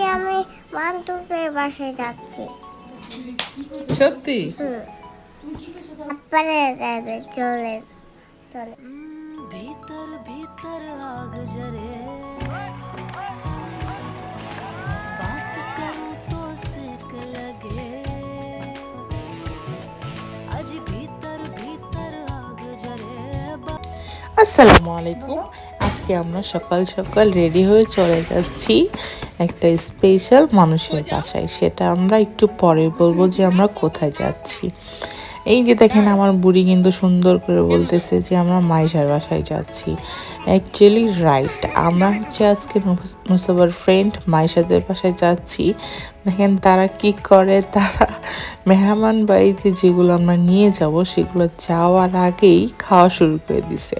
থেকে আমি বান্ধবের বাসায় যাচ্ছি। সত্যি? যাবে চলে চলে। ভিতর ভিতর আগ জরে। আসসালামু আলাইকুম। আজকে আমরা সকাল সকাল রেডি হয়ে চলে যাচ্ছি। একটা স্পেশাল মানুষের বাসায়, সেটা আমরা একটু পরে বলব যে আমরা কোথায় যাচ্ছি। এই যে দেখেন আমার বুড়ি কিন্তু সুন্দর করে বলতেছে যে আমরা মাইশার বাসায় যাচ্ছি। অ্যাকচুয়ালি রাইট আমরা হচ্ছে আজকে মুসাবার ফ্রেন্ড মাইশাদের বাসায় যাচ্ছি। দেখেন তারা কি করে, তারা মেহমান বাড়িতে যেগুলো আমরা নিয়ে যাব, সেগুলো যাওয়ার আগেই খাওয়া শুরু করে দিছে।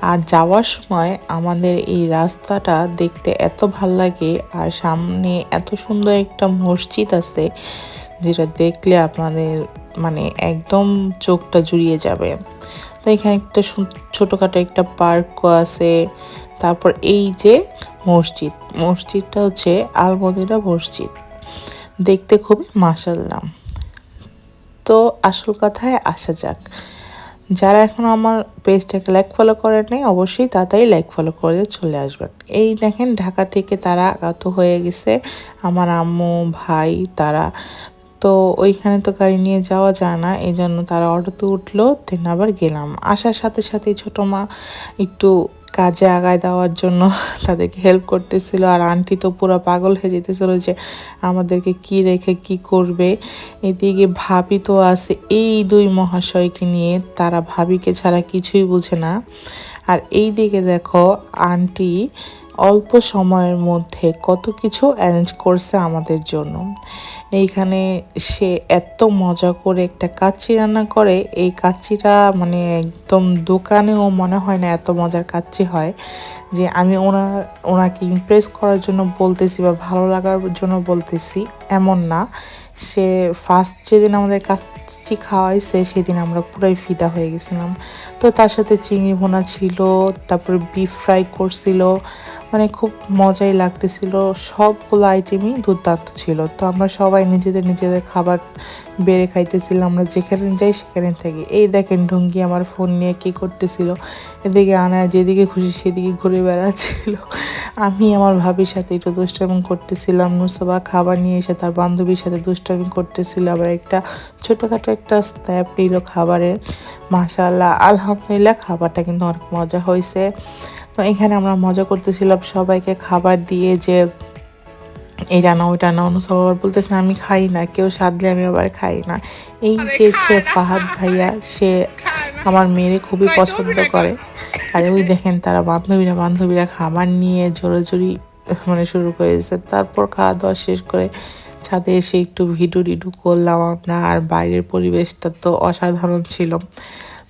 আর যাওয়ার সময় আমাদের এই রাস্তাটা দেখতে এত ভালো লাগে আর সামনে এত সুন্দর একটা মসজিদ আছে যেটা দেখলে আপনাদের মানে একদম চোখটা জুড়িয়ে যাবে। তো এখানে একটা ছোটোখাটো একটা পার্কও আছে। তারপর এই যে মসজিদ, মসজিদটা হচ্ছে আলমদিরা মসজিদ। দেখতে খুবই মাসাল্লাম। তো আসল কথায় আসা যাক। যারা এখন আমার পেজটাকে লাইক ফলো করে নেই অবশ্যই তাড়াতাড়ি লাইক ফলো করে চলে আসবেন। এই দেখেন ঢাকা থেকে তারা আগাত হয়ে গেছে, আমার আম্মু, ভাই, তারা। তো ওইখানে তো গাড়ি নিয়ে যাওয়া যায় না এই জন্য তারা অটোতে উঠল দেন আবার গেলাম। আসার সাথে সাথে ছোটো মা একটু কাজে আগায় দেওয়ার জন্য তাদেরকে হেল্প করতেছিল। আর আন্টি তো পুরো পাগল হয়ে যেতেছিল যে আমাদেরকে কি রেখে কি করবে। এদিকে ভাবি তো আছে, এই দুই মহাশয়কে নিয়ে তারা ভাবিকে ছাড়া কিছুই বুঝে না। আর এই দিকে দেখো, আন্টি অল্প সময়ের মধ্যে কত কিছু অ্যারেঞ্জ করছে আমাদের জন্য। এইখানে সে এত মজা করে একটা কাচ্চি রান্না করে। এই কাচ্চিটা মানে একদম দোকানেও মনে হয় না এত মজার কাচ্চি হয় যে আমি ওনা, ওনাকে ইমপ্রেস করার জন্য বলতেছি বা ভালো লাগার জন্য বলতেছি। এমন না। সে ফার্স্ট যেদিন আমাদের কাচ্চি খাওয়াইছে সেদিন আমরা পুরাই ফিদা হয়ে গেছিলাম। তো তার সাথে চিংড়ি ভোনা ছিল, তারপরে বিফ ফ্রাই করছিল মানে খুব মজাই লাগতেছিল। সবগুলো আইটেমই দুর্দান্ত ছিল। তো আমরা সবাই নিজেদের নিজেদের খাবার বেড়ে খাইতেছিলাম। আমরা যেখানে যাই সেখানে থাকি। এই দেখেন ঢঙ্গি আমার ফোন নিয়ে কী করতেছিল। এদিকে আনা যেদিকে খুশি সেদিকে ঘুরে বেড়াচ্ছিল। আমি আমার ভাবির সাথে একটু দুষ্টামি করতেছিলাম। নুসবা খাবার নিয়ে এসে তার বান্ধবীর সাথে দুষ্টামি করতেছিল। আবার একটা ছোটোখাটো একটা স্ন্যাপ নিল খাবারের। মাশাল্লাহ আলহামদুলিল্লাহ খাবারটা কিন্তু অনেক মজা হয়েছে। তো এখানে আমরা মজা করতেছিলাম সবাইকে খাবার দিয়ে যে এই রান্না ওই রান্না অনুসব আবার বলতেছে আমি খাই না কেউ সাধলে আমি আবার খাই না। এই যে সে ফাহাদ ভাইয়া সে আমার মেয়েরে খুবই পছন্দ করে। আর ওই দেখেন তারা বান্ধবীরা বান্ধবীরা খাবার নিয়ে জোরাজুরি মানে শুরু করেছে। তারপর খাওয়া দাওয়া শেষ করে ছাদে এসে একটু ভিডিও টিডু করলাম আমরা আর বাইরের পরিবেশটা তো অসাধারণ ছিল।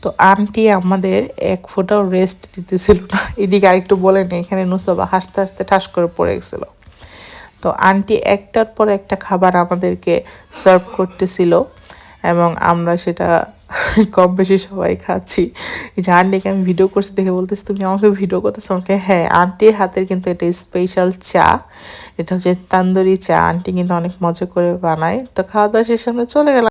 তো আন্টি আমাদের এক ফোঁটাও রেস্ট দিতেছিল না। এদিকে আরেকটু বলে নেই এখানে নুসবা হাসতে হাসতে ঠাস করে পড়ে গেছিল। তো আন্টি একটার পর একটা খাবার আমাদেরকে সার্ভ করতেছিল এবং আমরা সেটা কম বেশি সবাই খাচ্ছি। এই যে আন্টিকে আমি ভিডিও করছি দেখে বলতেছি, তুমি আমাকে ভিডিও করতেছো? আমাকে হ্যাঁ আন্টির হাতের কিন্তু এটা স্পেশাল চা। এটা হচ্ছে তান্দুরি চা। আন্টি কিন্তু অনেক মজা করে বানায়। তো খাওয়া দাওয়া শেষে আমরা চলে গেলাম।